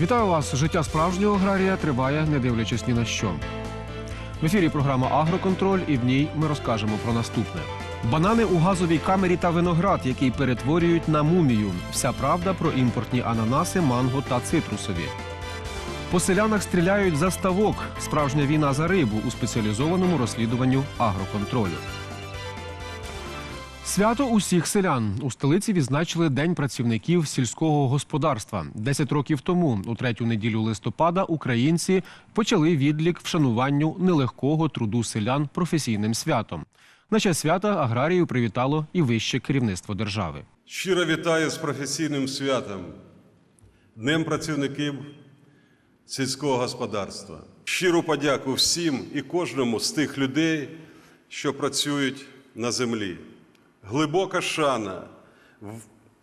Вітаю вас! Життя справжнього аграрія триває, не дивлячись ні на що. В ефірі програма Агроконтроль, і в ній ми розкажемо про наступне: банани у газовій камері та виноград, який перетворюють на мумію. Вся правда про імпортні ананаси, манго та цитрусові. По селянах стріляють за ставок. Справжня війна за рибу у спеціалізованому розслідуванню агроконтролю. Свято усіх селян у столиці відзначили День працівників сільського господарства. Десять років тому, у третю неділю листопада, українці почали відлік вшануванню нелегкого труду селян професійним святом. На час свята аграрію привітало і вище керівництво держави. Щиро вітаю з професійним святом, Днем працівників сільського господарства. Щиру подяку всім і кожному з тих людей, що працюють на землі. Глибока шана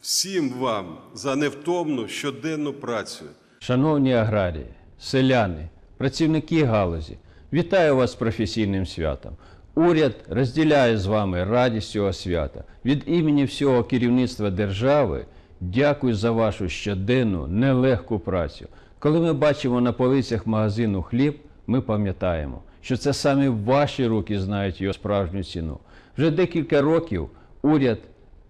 всім вам за невтомну щоденну працю. Шановні аграрії, селяни, працівники галузі, вітаю вас з професійним святом. Уряд розділяє з вами радість цього свята. Від імені всього керівництва держави дякую за вашу щоденну нелегку працю. Коли ми бачимо на полицях магазину хліб, ми пам'ятаємо, що це саме ваші руки знають його справжню ціну. Вже декілька років уряд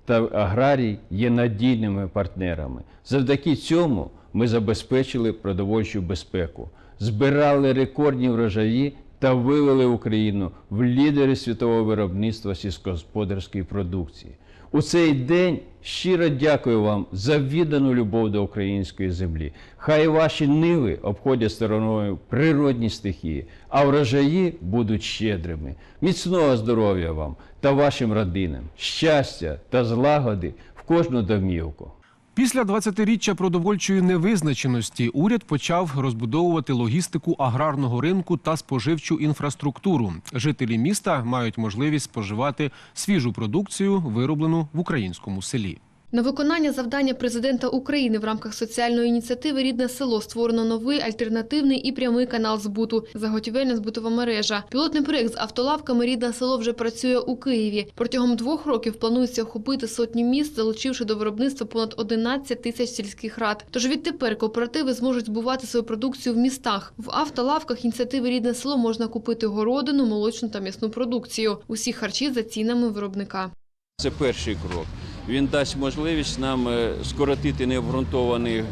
та аграрій є надійними партнерами. Завдяки цьому ми забезпечили продовольчу безпеку, збирали рекордні врожаї та вивели Україну в лідери світового виробництва сільськогосподарської продукції. У цей день щиро дякую вам за віддану любов до української землі. Хай ваші ниви обходять стороною природні стихії, а врожаї будуть щедрими. Міцного здоров'я вам та вашим родинам, щастя та злагоди в кожну домівку. Після 20-річчя продовольчої невизначеності уряд почав розбудовувати логістику аграрного ринку та споживчу інфраструктуру. Жителі міста мають можливість споживати свіжу продукцію, вироблену в українському селі. На виконання завдання президента України в рамках соціальної ініціативи Рідне село створено новий альтернативний і прямий канал збуту заготівельна збутова мережа. Пілотний проєкт з автолавками Рідне село вже працює у Києві. Протягом двох років планується охопити сотні міст, залучивши до виробництва понад 11 тисяч сільських рад. Тож відтепер кооперативи зможуть збувати свою продукцію в містах. В автолавках ініціативи Рідне село можна купити городину, молочну та м'ясну продукцію. Усі харчі за цінами виробника. Це перший крок. Він дасть можливість нам е, скоротити необґрунтованих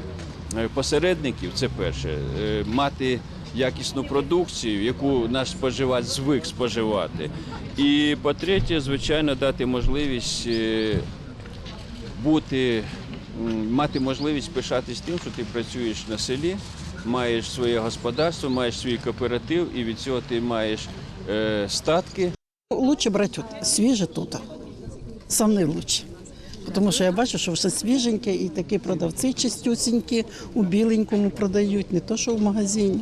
е, посередників. Це перше, Е, мати якісну продукцію, яку наш споживач звик споживати. І по-третє, звичайно, дати можливість бути, мати можливість пишатись тим, що ти працюєш на селі, маєш своє господарство, маєш свій кооператив, і від цього ти маєш статки. Лучше брати свіже тут. Саме лучше. Тому що я бачу, що все свіженьке і такі продавці чистюсінькі у біленькому продають, не то, що в магазині.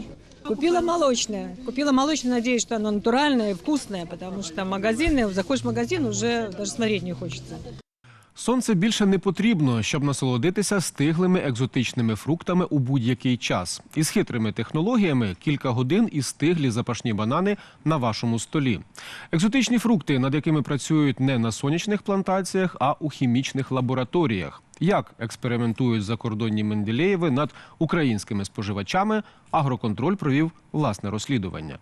Купила молочное. Купила молочное, надеюсь, что оно натуральное и вкусное, потому что магазины, заходишь в магазин, уже даже смотреть не хочется. Сонце більше не потрібно, щоб насолодитися стиглими екзотичними фруктами у будь-який час. Із хитрими технологіями кілька годин і стиглі запашні банани на вашому столі. Екзотичні фрукти, над якими працюють не на сонячних плантаціях, а у хімічних лабораторіях. Як експериментують закордонні Менделєєви над українськими споживачами, агроконтроль провів власне розслідування.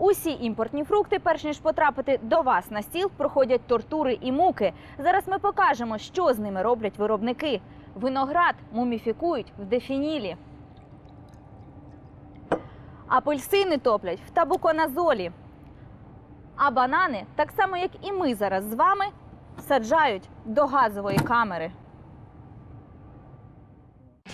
Усі імпортні фрукти, перш ніж потрапити до вас на стіл, проходять тортури і муки. Зараз ми покажемо, що з ними роблять виробники. Виноград муміфікують в дефінілі. Апельсини топлять в табуконазолі. А банани, так само як і ми зараз з вами, саджають до газової камери.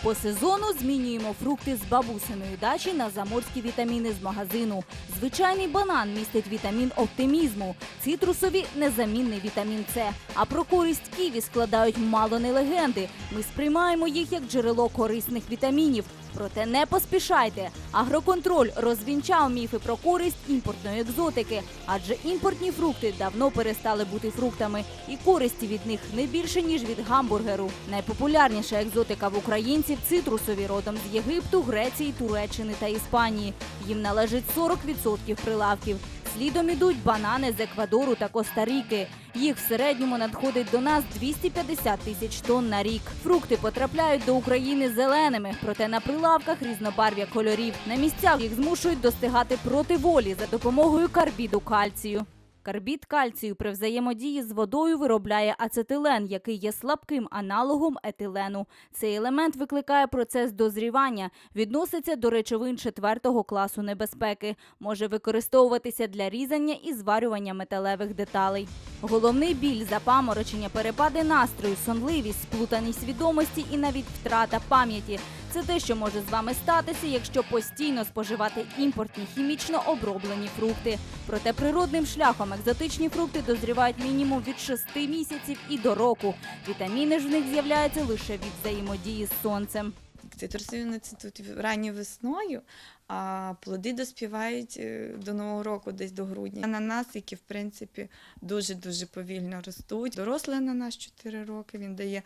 По сезону змінюємо фрукти з бабусиної дачі на заморські вітаміни з магазину. Звичайний банан містить вітамін оптимізму, цитрусові незамінний вітамін С. А про користь ківі складають мало не легенди. Ми сприймаємо їх як джерело корисних вітамінів. Проте не поспішайте. Агроконтроль розвінчав міфи про користь імпортної екзотики, адже імпортні фрукти давно перестали бути фруктами, і користі від них не більше ніж від гамбургеру. Найпопулярніша екзотика в українців цитрусові родом з Єгипту, Греції, Туреччини та Іспанії. Їм належить 40% прилавків. Слідом ідуть банани з Еквадору та Коста-Ріки. Їх в середньому надходить до нас 250 тисяч тонн на рік. Фрукти потрапляють до України зеленими, проте на прилавках різнобарв'я кольорів. На місцях їх змушують достигати проти волі за допомогою карбіду кальцію. Карбід кальцію при взаємодії з водою виробляє ацетилен, який є слабким аналогом етилену. Цей елемент викликає процес дозрівання, відноситься до речовин четвертого класу небезпеки, може використовуватися для різання і зварювання металевих деталей. Головний біль, запаморочення, перепади настрою, сонливість, сплутаність свідомості і навіть втрата пам'яті це те, що може з вами статися, якщо постійно споживати імпортні хімічно оброблені фрукти. Проте природним шляхом екзотичні фрукти дозрівають мінімум від 6 місяців і до року. Вітаміни ж в них з'являються лише від взаємодії з сонцем. Цитрусові цвітуть ранньою весною, а плоди доспівають е, до Нового року, десь до грудня. Ананас, які в принципі дуже-дуже повільно ростуть. Дорослий ананас 4 роки, він дає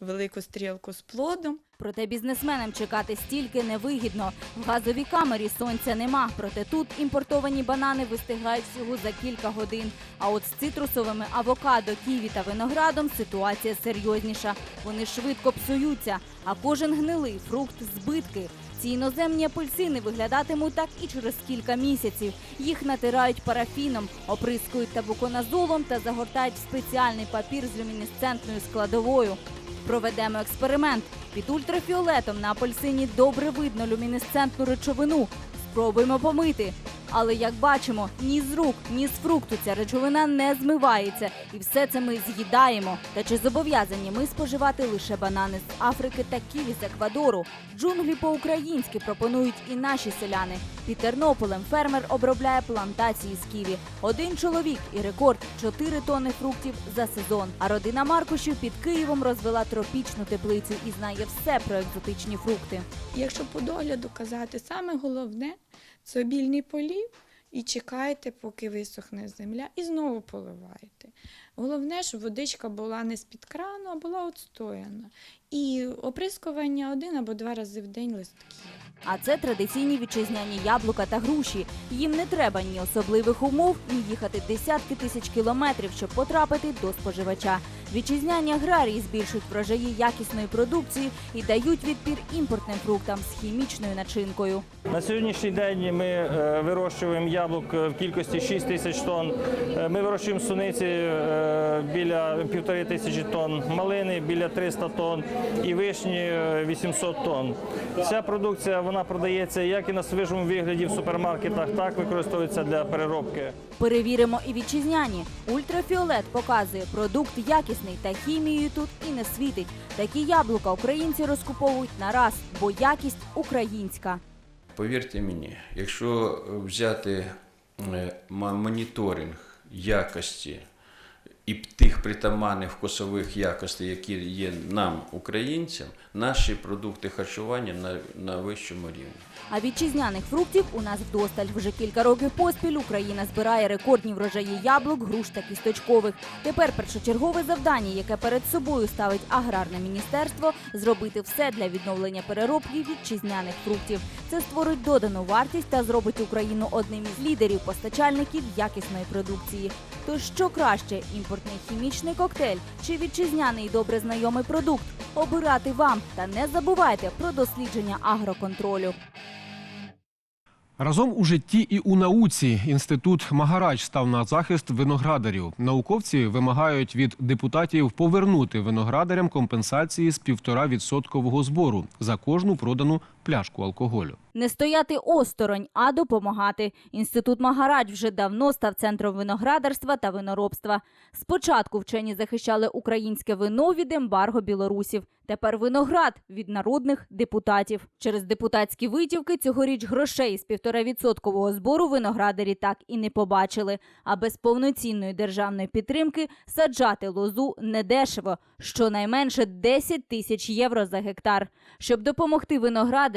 велику стрілку з плодом. Проте бізнесменам чекати стільки невигідно. В газовій камері сонця нема. Проте тут імпортовані банани вистигають всього за кілька годин. А от з цитрусовими авокадо, ківі та виноградом ситуація серйозніша. Вони швидко псуються, а кожен гнилий фрукт збитки. Ці іноземні апельсини виглядатимуть так і через кілька місяців. Їх натирають парафіном, оприскують табуконазолом та загортають в спеціальний папір з люмінесцентною складовою. Проведемо експеримент. Під ультрафіолетом на апельсині добре видно люмінесцентну речовину. Спробуємо помити. Але як бачимо, ні з рук, ні з фрукту ця речовина не змивається, і все це ми з'їдаємо. Та чи зобов'язані ми споживати лише банани з Африки та ківі з Еквадору? Джунглі по-українськи пропонують і наші селяни. Під Тернополем фермер обробляє плантації з ківі. Один чоловік і рекорд 4 тонни фруктів за сезон. А родина Маркушів під Києвом розвела тропічну теплицю і знає все про екзотичні фрукти. Якщо по догляду казати, саме головне це обільний полів і чекайте, поки висохне земля, і знову поливаєте. Головне, щоб водичка була не з-під крану, а була отстояна. І оприскування один або два рази в день листки. А це традиційні вітчизняні яблука та груші. Їм не треба ні особливих умов, ні їхати десятки тисяч кілометрів, щоб потрапити до споживача. Вітчизняні аграрії збільшують врожаї якісної продукції і дають відпір імпортним фруктам з хімічною начинкою. На сьогоднішній день ми е, вирощуємо яблук е, в кількості 6 тисяч тонн. Е, Ми вирощуємо суниці біля півтори тисячі тонн, малини біля 300 тонн і вишні е, 800 тонн. Ця продукція вона продається як і на свіжому вигляді в супермаркетах, так використовується для переробки. Перевіримо і вітчизняні. Ультрафіолет показує, продукт якісний та хімією тут і не світить. Такі яблука українці розкуповують на раз, бо якість українська. Повірте мені, якщо взяти е, моніторинг якості і тих притаманних вкусових якостей, які є нам, українцям, наші продукти харчування на, на вищому рівні. А вітчизняних фруктів у нас вдосталь. Вже кілька років поспіль Україна збирає рекордні врожаї яблук, груш та кісточкових. Тепер першочергове завдання, яке перед собою ставить аграрне міністерство, зробити все для відновлення переробки вітчизняних фруктів. Це створить додану вартість та зробить Україну одним із лідерів постачальників якісної продукції. Тож що краще імпортний хімічний коктейль чи вітчизняний добре знайомий продукт? Обирати вам та не забувайте про дослідження агроконтролю. Разом у житті і у науці інститут Магарач став на захист виноградарів. Науковці вимагають від депутатів повернути виноградарям компенсації з півтора відсоткового збору за кожну продану пляшку алкоголю. Не стояти осторонь, а допомагати. Інститут Магарадж вже давно став центром виноградарства та виноробства. Спочатку вчені захищали українське вино від ембарго білорусів. Тепер виноград від народних депутатів. Через депутатські витівки цьогоріч грошей з півторавідсоткового збору виноградарі так і не побачили. А без повноцінної державної підтримки саджати лозу недешево, щонайменше 10 тисяч євро за гектар. Щоб допомогти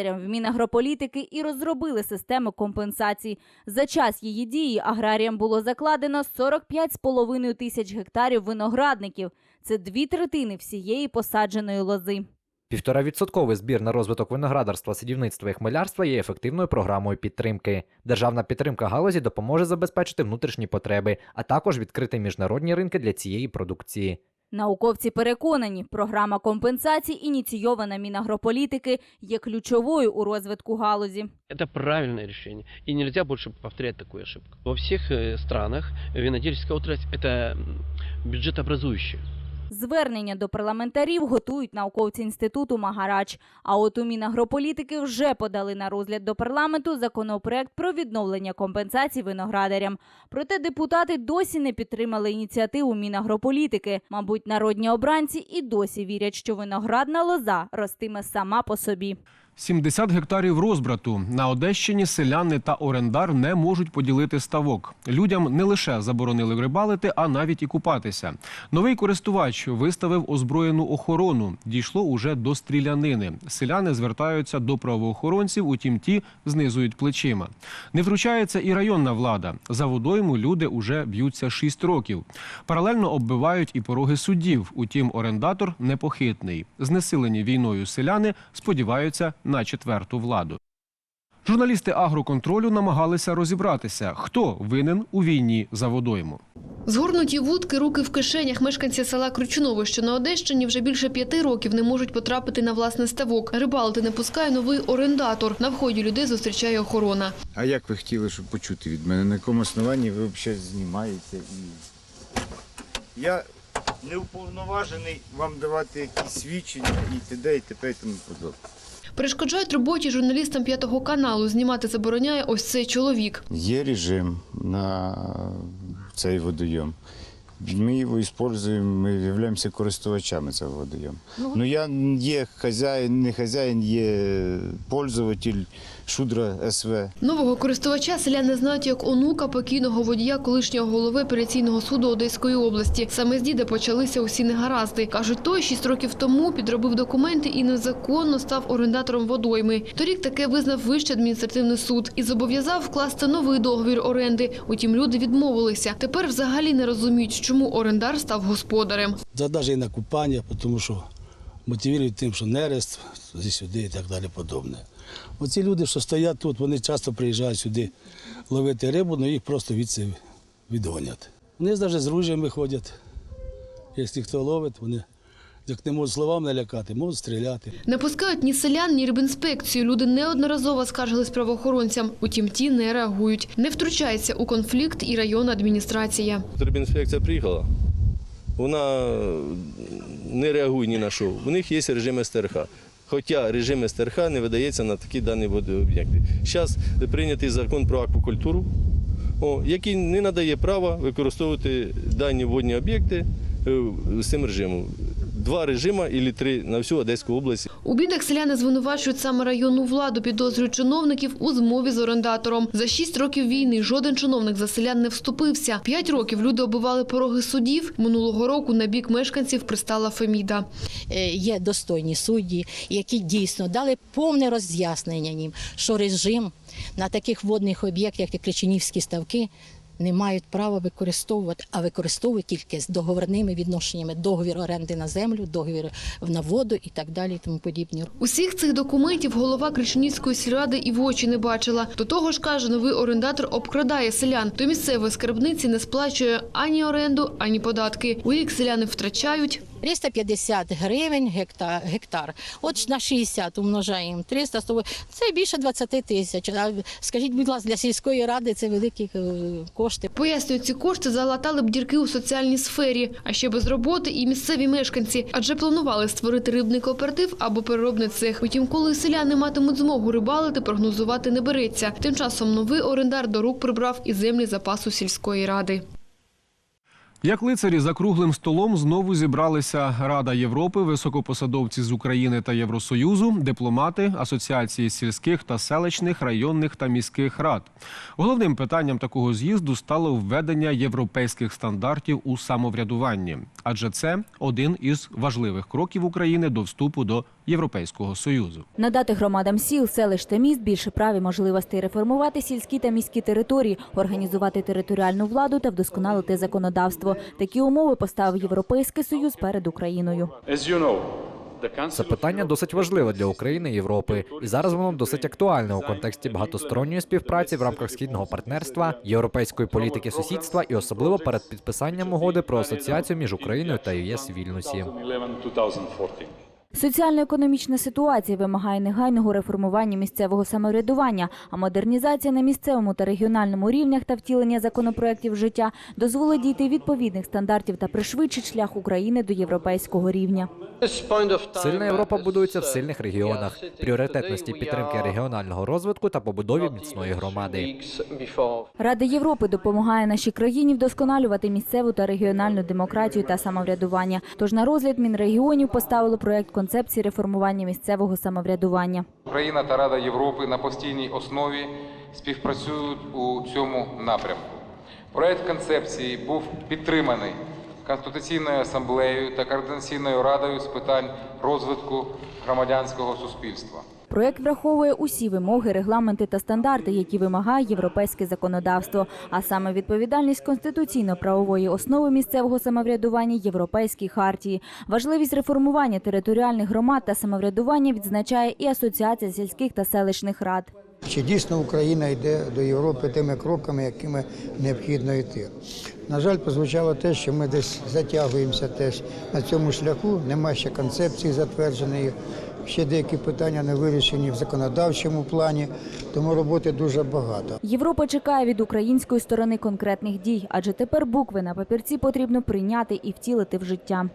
виноградарям, в Мінагрополітики і розробили систему компенсацій. За час її дії аграріям було закладено 45,5 тисяч гектарів виноградників. Це дві третини всієї посадженої лози. Півторавідсотковий збір на розвиток виноградарства, садівництва і хмелярства є ефективною програмою підтримки. Державна підтримка галузі допоможе забезпечити внутрішні потреби, а також відкрити міжнародні ринки для цієї продукції. Науковці переконані, програма компенсацій, ініційована Мінагрополітики, є ключовою у розвитку галузі. Это правильное решение. И нельзя больше повторять такую ошибку. Во всех э, странах винодельческая отрасль – это м, бюджетообразующая. Звернення до парламентарів готують науковці інституту Магарач. А от у Мінагрополітики вже подали на розгляд до парламенту законопроект про відновлення компенсацій виноградарям. Проте депутати досі не підтримали ініціативу Мінагрополітики. Мабуть, народні обранці і досі вірять, що виноградна лоза ростиме сама по собі. 70 гектарів розбрату. На Одещині селяни та орендар не можуть поділити ставок. Людям не лише заборонили рибалити, а навіть і купатися. Новий користувач виставив озброєну охорону. Дійшло уже до стрілянини. Селяни звертаються до правоохоронців, утім ті знизують плечима. Не вручається і районна влада. За водойму люди уже б'ються 6 років. Паралельно оббивають і пороги суддів. Утім, орендатор непохитний. Знесилені війною селяни сподіваються на четверту владу. Журналісти агроконтролю намагалися розібратися, хто винен у війні за водойму. Згорнуті вудки, руки в кишенях. Мешканці села Кручунове, що на Одещині, вже більше п'яти років не можуть потрапити на власний ставок. Рибалити не пускає новий орендатор. На вході людей зустрічає охорона. А як ви хотіли, щоб почути від мене? На якому основанні ви взагалі знімаєте? І... Я не уповноважений вам давати якісь свідчення і т.д. і т.п. і тому подобне. Перешкоджають роботі журналістам п'ятого каналу. Знімати забороняє ось цей чоловік. Є режим на цей водойом. Ми його використовуємо, ми являємося користувачами цього водойому. Ну, я є хазяїн, не хазяїн, є пользователь Шудра СВ. Нового користувача селяни знають як онука покійного водія колишнього голови апеляційного суду Одеської області. Саме з діда почалися усі негаразди. Кажуть, той шість років тому підробив документи і незаконно став орендатором водойми. Торік таке визнав Вищий адміністративний суд і зобов'язав вкласти новий договір оренди. Утім, люди відмовилися. Тепер взагалі не розуміють, чому орендар став господарем. Це навіть і на купання, тому що мотивують тим, що нерест, зі сюди і так далі подобне. Оці люди, що стоять тут, вони часто приїжджають сюди ловити рибу, але їх просто відси відгонять. Вони навіть з ружьями ходять. Якщо хто ловить, вони як не можуть словами налякати, можуть стріляти. Не пускають ні селян, ні рибінспекцію. Люди неодноразово скаржились правоохоронцям. Утім, ті не реагують. Не втручається у конфлікт і районна адміністрація. Інспекція приїхала, вона не реагує ні на що. У них є режим СТРХ. Хоча режим СТРХ не видається на такі дані водооб'єкти. Зараз прийнятий закон про аквакультуру, який не надає права використовувати дані водні об'єкти е, з цим режимом. Два режими або три на всю Одеську область. У бідах селяни звинувачують саме районну владу, підозрюють чиновників у змові з орендатором. За шість років війни жоден чиновник за селян не вступився. П'ять років люди оббивали пороги судів. Минулого року на бік мешканців пристала Феміда. Е, Є достойні судді, які дійсно дали повне роз'яснення їм, що режим на таких водних об'єктах, як Кричинівські ставки, не мають права використовувати, а використовують тільки з договорними відношеннями договір оренди на землю, договір на воду і так далі, і тому подібні. Усіх цих документів голова Кричинівської сільради і в очі не бачила. До того ж, каже, новий орендатор обкрадає селян. До місцевої скарбниці не сплачує ані оренду, ані податки. У рік селяни втрачають 350 гривень гектар, гектар. От на 60 умножаємо 300, 100, це більше 20 тисяч. А Скажіть, будь ласка, для сільської ради це великі е, кошти. Пояснюють, ці кошти залатали б дірки у соціальній сфері, а ще без роботи і місцеві мешканці, адже планували створити рибний кооператив або переробний цех. Утім, коли селяни матимуть змогу рибалити, прогнозувати не береться. Тим часом новий орендар до рук прибрав і землі запасу сільської ради. Як лицарі за круглим столом знову зібралися Рада Європи, високопосадовці з України та Євросоюзу, дипломати, асоціації сільських та селищних, районних та міських рад. Головним питанням такого з'їзду стало введення європейських стандартів у самоврядуванні, адже це один із важливих кроків України до вступу до Європейського союзу. Надати громадам сіл, селищ та міст більше прав і можливостей реформувати сільські та міські території, організувати територіальну владу та вдосконалити законодавство. Такі умови поставив Європейський союз перед Україною. Це питання досить важливе для України і Європи, і зараз воно досить актуальне у контексті багатосторонньої співпраці в рамках східного партнерства, європейської політики сусідства і особливо перед підписанням угоди про асоціацію між Україною та ЄС в Вільнюсі. Соціально-економічна ситуація вимагає негайного реформування місцевого самоврядування, а модернізація на місцевому та регіональному рівнях та втілення законопроєктів життя дозволить дійти відповідних стандартів та пришвидшить шлях України до європейського рівня. Сильна Європа будується в сильних регіонах, пріоритетності підтримки регіонального розвитку та побудові міцної громади. Рада Європи допомагає нашій країні вдосконалювати місцеву та регіональну демократію та самоврядування. Тож на розгляд Мінрегіонів поставили проект концепції реформування місцевого самоврядування. Україна та Рада Європи на постійній основі співпрацюють у цьому напрямку. Проект концепції був підтриманий Конституційною асамблеєю та Координаційною радою з питань розвитку громадянського суспільства. Проект враховує усі вимоги, регламенти та стандарти, які вимагає європейське законодавство, а саме відповідальність конституційно-правової основи місцевого самоврядування Європейській хартії. Важливість реформування територіальних громад та самоврядування відзначає і Асоціація сільських та селищних рад. Чи дійсно Україна йде до Європи тими кроками, якими необхідно йти? На жаль, прозвучало те, що ми десь затягуємося теж на цьому шляху. Нема ще концепції затвердженої, ще деякі питання не вирішені в законодавчому плані, тому роботи дуже багато. Європа чекає від української сторони конкретних дій, адже тепер букви на папірці потрібно прийняти і втілити в життя.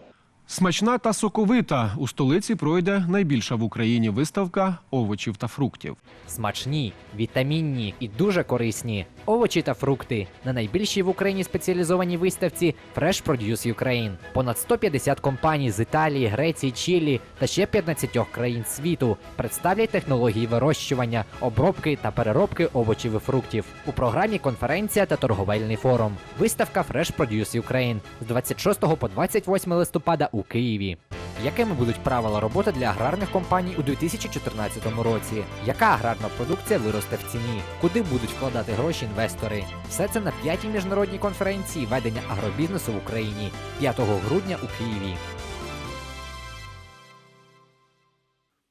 Смачна та соковита у столиці пройде найбільша в Україні виставка овочів та фруктів. Смачні, вітамінні і дуже корисні овочі та фрукти на найбільшій в Україні спеціалізованій виставці Fresh Produce Ukraine. Понад 150 компаній з Італії, Греції, Чилі та ще 15 країн світу представлять технології вирощування, обробки та переробки овочів і фруктів. У програмі конференція та торговельний форум. Виставка Fresh Produce Ukraine з 26 по 28 листопада у Києві. Якими будуть правила роботи для аграрних компаній у 2014 році? Яка аграрна продукція виросте в ціні? Куди будуть вкладати гроші інвестори? Все це на п'ятій міжнародній конференції ведення агробізнесу в Україні 5 грудня у Києві.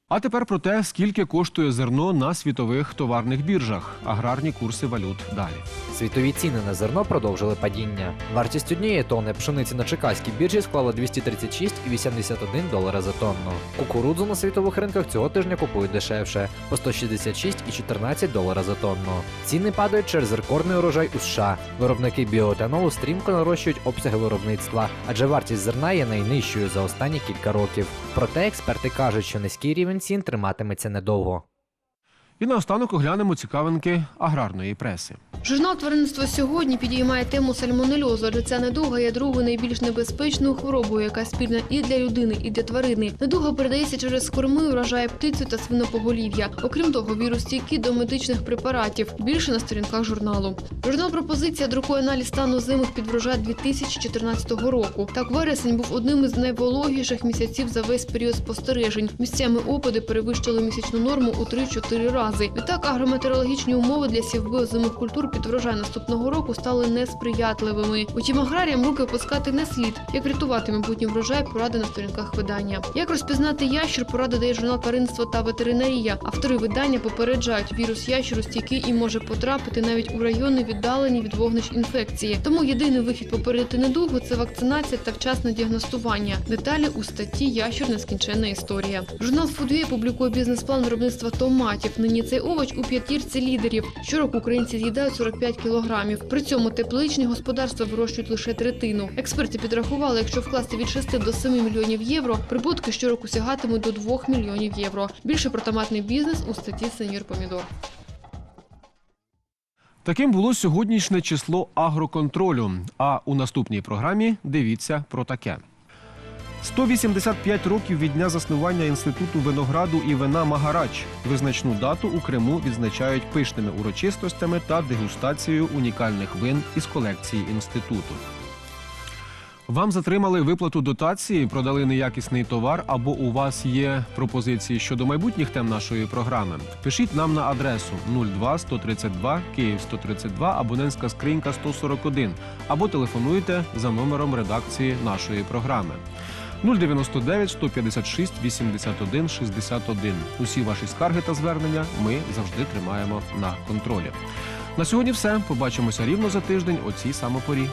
А тепер про те, скільки коштує зерно на світових товарних біржах. Аграрні курси валют далі. Світові ціни на зерно продовжили падіння. Вартість однієї тонни пшениці на чекаській біржі склала 236,81 долара за тонну. Кукурудзу на світових ринках цього тижня купують дешевше по 166,14 долара за тонну. Ціни падають через рекордний урожай у США. Виробники біоетанолу стрімко нарощують обсяги виробництва, адже вартість зерна є найнижчою за останні кілька років. Проте експерти кажуть, що низький рівень цін триматиметься недовго. І наостанок оглянемо цікавинки аграрної преси. Журнал тваринництво сьогодні підіймає тему сальмонельозу, адже ця недуга є другою найбільш небезпечною хворобою, яка спільна і для людини, і для тварини. Недуга передається через корми, вражає птицю та свинопоголів'я. Окрім того, вірус стійкий до медичних препаратів. Більше на сторінках журналу. Журнал пропозиція друкує аналіз стану зимих під врожай 2014 року. Так, вересень був одним із найвологіших місяців за весь період спостережень. Місцями опади перевищили місячну норму у 3-4 рази. Відтак агрометеорологічні умови для сівби озимих культур під врожай наступного року стали несприятливими. Утім, аграріям руки опускати не слід. Як врятувати майбутній врожай, поради на сторінках видання. Як розпізнати ящер, поради дає журнал тваринство та ветеринарія. Автори видання попереджають, вірус ящеру стійкий і може потрапити навіть у райони віддалені від вогнищ інфекції. Тому єдиний вихід попередити недугу це вакцинація та вчасне діагностування. Деталі у статті Ящер нескінченна історія. Журнал Foodway публікує бізнес-план виробництва томатів. Нині цей овоч у п'ятірці лідерів. Щороку українці з'їдають 45 кілограмів. При цьому тепличні господарства вирощують лише третину. Експерти підрахували, якщо вкласти від 6 до 7 мільйонів євро, прибутки щороку сягатимуть до 2 мільйонів євро. Більше про томатний бізнес у статті Сеньор Помідор. Таким було сьогоднішнє число агроконтролю. А у наступній програмі дивіться про таке. 185 років від дня заснування інституту винограду і вина Магарач. Визначну дату у Криму відзначають пишними урочистостями та дегустацією унікальних вин із колекції інституту. Вам затримали виплату дотації, продали неякісний товар або у вас є пропозиції щодо майбутніх тем нашої програми. Пишіть нам на адресу 02 132 Київ 132 абонентська скринька 141 або телефонуйте за номером редакції нашої програми. 099 156 81 61. Усі ваші скарги та звернення ми завжди тримаємо на контролі. На сьогодні все. Побачимося рівно за тиждень о цій самопорі.